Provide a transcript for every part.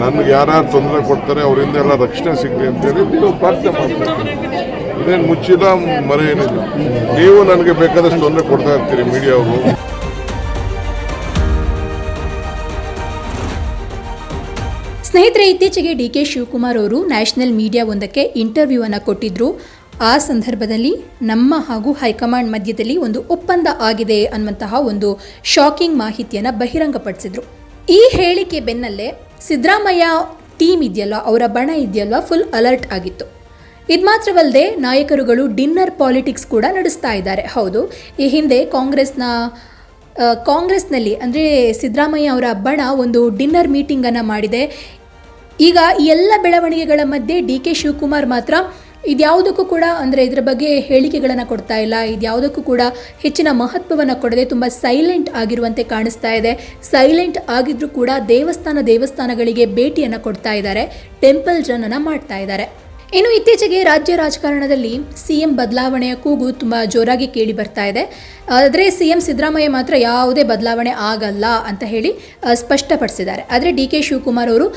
ನನ್ಗೆ ಯಾರ್ಯಾರು ತೊಂದರೆ ಕೊಡ್ತಾರೆ, ಅವರಿಂದ ಎಲ್ಲ ರಕ್ಷಣೆ ಸಿಗಲಿ ಅಂತೇಳಿ ನೀವು ಪ್ರಾರ್ಥನೆ ಮಾಡ್ತೀರಿ. ಇದೇನು ಮುಚ್ಚಿಲ್ಲ ಮರೆ ಏನಿಲ್ಲ. ನೀವು ನನಗೆ ಬೇಕಾದಷ್ಟು ತೊಂದರೆ ಕೊಡ್ತಾ ಇರ್ತೀರಿ ಮೀಡಿಯಾ ಅವರು ಸ್ನೇಹಿತರೆ, ಇತ್ತೀಚೆಗೆ ಡಿ ಕೆ ಶಿವಕುಮಾರ್ ಅವರು ನ್ಯಾಷನಲ್ ಮೀಡಿಯಾ ಒಂದಕ್ಕೆ ಇಂಟರ್ವ್ಯೂ ಅನ್ನು ಕೊಟ್ಟಿದ್ರು. ಆ ಸಂದರ್ಭದಲ್ಲಿ ನಮ್ಮ ಹಾಗೂ ಹೈಕಮಾಂಡ್ ಮಧ್ಯದಲ್ಲಿ ಒಂದು ಒಪ್ಪಂದ ಆಗಿದೆ ಅನ್ನುವಂತಹ ಒಂದು ಶಾಕಿಂಗ್ ಮಾಹಿತಿಯನ್ನು ಬಹಿರಂಗಪಡಿಸಿದ್ರು. ಈ ಹೇಳಿಕೆ ಬೆನ್ನಲ್ಲೇ ಸಿದ್ದರಾಮಯ್ಯ ಟೀಮ್ ಇದೆಯಲ್ಲ ಅವರ ಬಣ ಇದೆಯಲ್ವ? ಫುಲ್ ಅಲರ್ಟ್ ಆಗಿತ್ತು. ಇದು ಮಾತ್ರವಲ್ಲದೆ ನಾಯಕರುಗಳು ಡಿನ್ನರ್ ಪಾಲಿಟಿಕ್ಸ್ ಕೂಡ ನಡೆಸ್ತಾ ಇದ್ದಾರೆ. ಹೌದು, ಈ ಹಿಂದೆ ಕಾಂಗ್ರೆಸ್ನ ಕಾಂಗ್ರೆಸ್ನಲ್ಲಿ ಅಂದರೆ ಸಿದ್ದರಾಮಯ್ಯ ಅವರ ಬಣ ಒಂದು ಡಿನ್ನರ್ ಮೀಟಿಂಗನ್ನು ಮಾಡಿದೆ. ಈಗ ಈ ಎಲ್ಲ ಬೆಳವಣಿಗೆಗಳ ಮಧ್ಯೆ ಡಿ ಕೆ ಶಿವಕುಮಾರ್ ಮಾತ್ರ ಇದ್ಯಾವುದಕ್ಕೂ ಕೂಡ, ಅಂದರೆ ಇದರ ಬಗ್ಗೆ ಹೇಳಿಕೆಗಳನ್ನು ಕೊಡ್ತಾ ಇಲ್ಲ. ಇದ್ಯಾವುದಕ್ಕೂ ಕೂಡ ಹೆಚ್ಚಿನ ಮಹತ್ವವನ್ನು ಕೊಡದೆ ತುಂಬ ಸೈಲೆಂಟ್ ಆಗಿರುವಂತೆ ಕಾಣಿಸ್ತಾ ಇದೆ. ಸೈಲೆಂಟ್ ಆಗಿದ್ರೂ ಕೂಡ ದೇವಸ್ಥಾನ ದೇವಸ್ಥಾನಗಳಿಗೆ ಭೇಟಿಯನ್ನು ಕೊಡ್ತಾ ಇದ್ದಾರೆ. ಟೆಂಪಲ್ ರನ್ನನ್ನು ಮಾಡ್ತಾ ಇದ್ದಾರೆ. ಇನ್ನು ಇತ್ತೀಚೆಗೆ ರಾಜ್ಯ ರಾಜಕಾರಣದಲ್ಲಿ ಸಿಎಂ ಬದಲಾವಣೆಯ ಕೂಗು ತುಂಬ ಜೋರಾಗಿ ಕೇಳಿ ಬರ್ತಾ ಇದೆ. ಆದರೆ ಸಿಎಂ ಸಿದ್ದರಾಮಯ್ಯ ಮಾತ್ರ ಯಾವುದೇ ಬದಲಾವಣೆ ಆಗಲ್ಲ ಅಂತ ಹೇಳಿ ಸ್ಪಷ್ಟಪಡಿಸಿದ್ದಾರೆ. ಆದರೆ ಡಿ ಕೆ ಶಿವಕುಮಾರ್ ಅವರು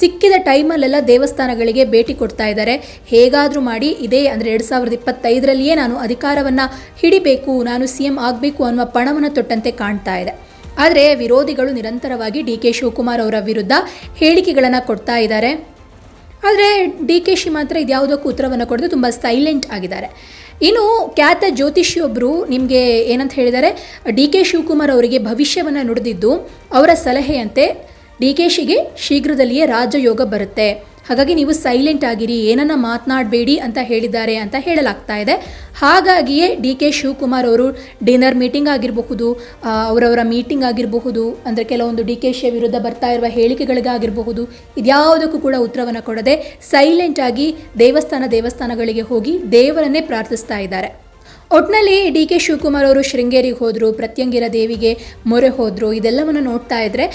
ಸಿಕ್ಕಿದ ಟೈಮಲ್ಲೆಲ್ಲ ದೇವಸ್ಥಾನಗಳಿಗೆ ಭೇಟಿ ಕೊಡ್ತಾ ಇದ್ದಾರೆ. ಹೇಗಾದರೂ ಮಾಡಿ ಇದೇ ಅಂದರೆ ಎರಡು ಸಾವಿರದ ಇಪ್ಪತ್ತೈದರಲ್ಲಿಯೇ ನಾನು ಅಧಿಕಾರವನ್ನು ಹಿಡಿಬೇಕು, ನಾನು ಸಿ ಎಂ ಆಗಬೇಕು ಅನ್ನುವ ಪಣವನ್ನು ತೊಟ್ಟಂತೆ ಕಾಣ್ತಾ ಇದೆ. ಆದರೆ ವಿರೋಧಿಗಳು ನಿರಂತರವಾಗಿ ಡಿ ಕೆ ಶಿವಕುಮಾರ್ ಅವರ ವಿರುದ್ಧ ಹೇಳಿಕೆಗಳನ್ನು ಕೊಡ್ತಾ ಇದ್ದಾರೆ. ಆದರೆ ಡಿ ಕೆ ಶಿ ಮಾತ್ರ ಇದ್ಯಾವುದಕ್ಕೂ ಉತ್ತರವನ್ನು ಕೊಡದೆ ತುಂಬ ಸೈಲೆಂಟ್ ಆಗಿದ್ದಾರೆ. ಇನ್ನು ಖ್ಯಾತ ಜ್ಯೋತಿಷಿಯೊಬ್ಬರು ನಿಮಗೆ ಏನಂತ ಹೇಳಿದ್ದಾರೆ, ಡಿ ಕೆ ಶಿವಕುಮಾರ್ ಅವರಿಗೆ ಭವಿಷ್ಯವನ್ನು ನುಡಿದಿದ್ದು ಅವರ ಸಲಹೆಯಂತೆ ಡಿ ಕೆ ಶಿಗೆ ಶೀಘ್ರದಲ್ಲಿಯೇ ರಾಜಯೋಗ ಬರುತ್ತೆ. ಹಾಗಾಗಿ ನೀವು ಸೈಲೆಂಟ್ ಆಗಿರಿ, ಏನನ್ನ ಮಾತನಾಡಬೇಡಿ ಅಂತ ಹೇಳಿದ್ದಾರೆ ಅಂತ ಹೇಳಲಾಗ್ತಾ ಇದೆ. ಹಾಗಾಗಿಯೇ ಡಿ ಕೆ ಶಿವಕುಮಾರ್ ಅವರು ಡಿನ್ನರ್ ಮೀಟಿಂಗ್ ಆಗಿರಬಹುದು ಅವರವರ ಮೀಟಿಂಗ್ ಆಗಿರಬಹುದು, ಅಂದರೆ ಕೆಲವೊಂದು ಡಿ ಕೆ ಶಿ ವಿರುದ್ಧ ಬರ್ತಾ ಇರುವ ಹೇಳಿಕೆಗಳಿಗಾಗಿರಬಹುದು, ಇದ್ಯಾವುದಕ್ಕೂ ಕೂಡ ಉತ್ತರವನ್ನು ಕೊಡದೆ ಸೈಲೆಂಟ್ ಆಗಿ ದೇವಸ್ಥಾನ ದೇವಸ್ಥಾನಗಳಿಗೆ ಹೋಗಿ ದೇವರನ್ನೇ ಪ್ರಾರ್ಥಿಸ್ತಾ ಇದ್ದಾರೆ. ಒಟ್ನಲ್ಲಿ ಡಿ ಕೆ ಶಿವಕುಮಾರ್ ಅವರು ಶೃಂಗೇರಿಗೆ ಹೋದರು, ಪ್ರತ್ಯಂಗಿರ ದೇವಿಗೆ ಮೊರೆ ಹೋದರು, ಇದೆಲ್ಲವನ್ನು ನೋಡ್ತಾ ಇದ್ರೆ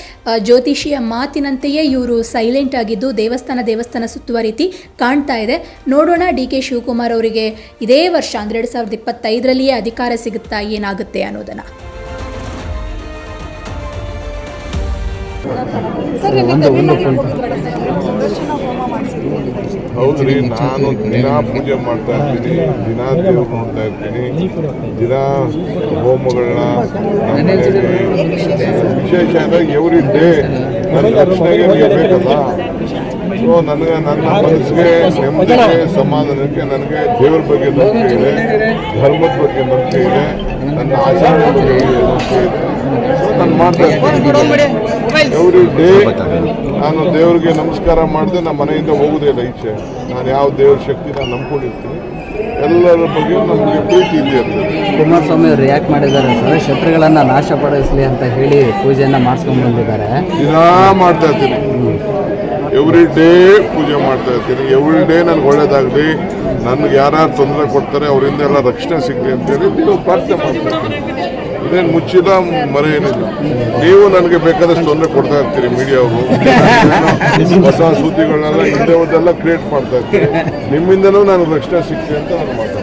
ಜ್ಯೋತಿಷಿಯ ಮಾತಿನಂತೆಯೇ ಇವರು ಸೈಲೆಂಟ್ ಆಗಿದ್ದು ದೇವಸ್ಥಾನ ದೇವಸ್ಥಾನ ಸುತ್ತುವ ರೀತಿ ಕಾಣ್ತಾ ಇದೆ. ನೋಡೋಣ ಡಿ ಕೆ ಶಿವಕುಮಾರ್ ಅವರಿಗೆ ಇದೇ ವರ್ಷ, ಅಂದರೆ ಎರಡು ಸಾವಿರದ ಇಪ್ಪತ್ತೈದರಲ್ಲಿಯೇ ಅಧಿಕಾರ ಸಿಗುತ್ತಾ ಏನಾಗುತ್ತೆ ಅನ್ನೋದನ್ನು. ಹೌದ್ರಿ ನಾನು ದಿನ ಪೂಜೆ ಮಾಡ್ತಾ ಇರ್ತೀನಿ ದಿನ ದೇವ್ರು ನೋಡ್ತಾ ಇರ್ತೀನಿ ದಿನ ಹೋಮಗಳನ್ನ ವಿಶೇಷ ಅಂದ್ರೆ ಎವ್ರಿ ಡೇ ನನ್ನ ರಕ್ಷಣೆಗೆ ನೀವು ಬೇಕಲ್ಲ? ಸೊ ನನಗೆ ನನ್ನ ಮನಸ್ಸಿಗೆ ನೆಮ್ಮದಿಗೆ ಸಮಾಧಾನಕ್ಕೆ ನನಗೆ ದೇವ್ರ ಬಗ್ಗೆ ನಂಬಿಕೆ ಇದೆ ಧರ್ಮದ ಬಗ್ಗೆ ನಂಬಿಕೆ ಇದೆ ನನ್ನ ಆಚರಣೆ ಬಗ್ಗೆ ನಂಬಿಕೆ ಇದೆ. ನಾನು ಮಾಡ್ತಾ ಎವ್ರಿ ಡೇ ನಾನು ದೇವ್ರಿಗೆ ನಮಸ್ಕಾರ ಮಾಡಿದೆ ನಮ್ಮ ಮನೆಯಿಂದ ಹೋಗೋದೇ ಇಲ್ಲ ಈಚೆ. ನಾನು ಯಾವ ದೇವ್ರ ಶಕ್ತಿ ನಾನು ನಂಬ್ಕೊಂಡಿರ್ತೀನಿ. ಎಲ್ಲರ ಬಗ್ಗೆ ನಮಗೆ ಪ್ರೀತಿ ಇದೆ ಇರ್ತದೆ ಕುಮಾರಸ್ವಾಮಿ ಅವರು ಯಾಕೆ ಮಾಡಿದ್ದಾರೆ. ಸರ್ ಶತ್ರುಗಳನ್ನ ನಾಶಪಡಿಸಲಿ ಅಂತ ಹೇಳಿ ಪೂಜೆಯನ್ನ ಮಾಡಿಸ್ಕೊಂಡು ಬಂದಿದ್ದಾರೆ. ದಿನ ಮಾಡ್ತಾ ಇರ್ತೀನಿ ಎವ್ರಿ ಡೇ ಪೂಜೆ ಮಾಡ್ತಾ ಇರ್ತೀನಿ. ಎವ್ರಿ ಡೇ ನನಗೆ ಒಳ್ಳೇದಾಗಲಿ. ನನಗೆ ಯಾರು ತೊಂದರೆ ಕೊಡ್ತಾರೆ, ಅವರಿಂದ ಎಲ್ಲ ರಕ್ಷಣೆ ಸಿಗಲಿ ಅಂತೇಳಿ ನೀವು ಪ್ರಾರ್ಥನೆ ಮಾಡ್ತೀನಿ ಇದೇನು ಮುಚ್ಚಿಲ್ಲ ಮರೆ ಏನಿಲ್ಲ. ನೀವು ನನಗೆ ಬೇಕಾದಷ್ಟು ತೊಂದರೆ ಕೊಡ್ತಾ ಇರ್ತೀರಿ ಮೀಡಿಯಾ ಅವರು ಹೊಸ ಸುದ್ದಿಗಳನ್ನೆಲ್ಲ ಹಿಂದೆ ಕ್ರಿಯೇಟ್ ಮಾಡ್ತಾ ಇರ್ತೀನಿ. ನಿಮ್ಮಿಂದಲೂ ನನಗೆ ರಕ್ಷಣೆ ಸಿಗ್ತೀನಿ ಅಂತ ನಾನು ಮಾತಾಡ್ತೀನಿ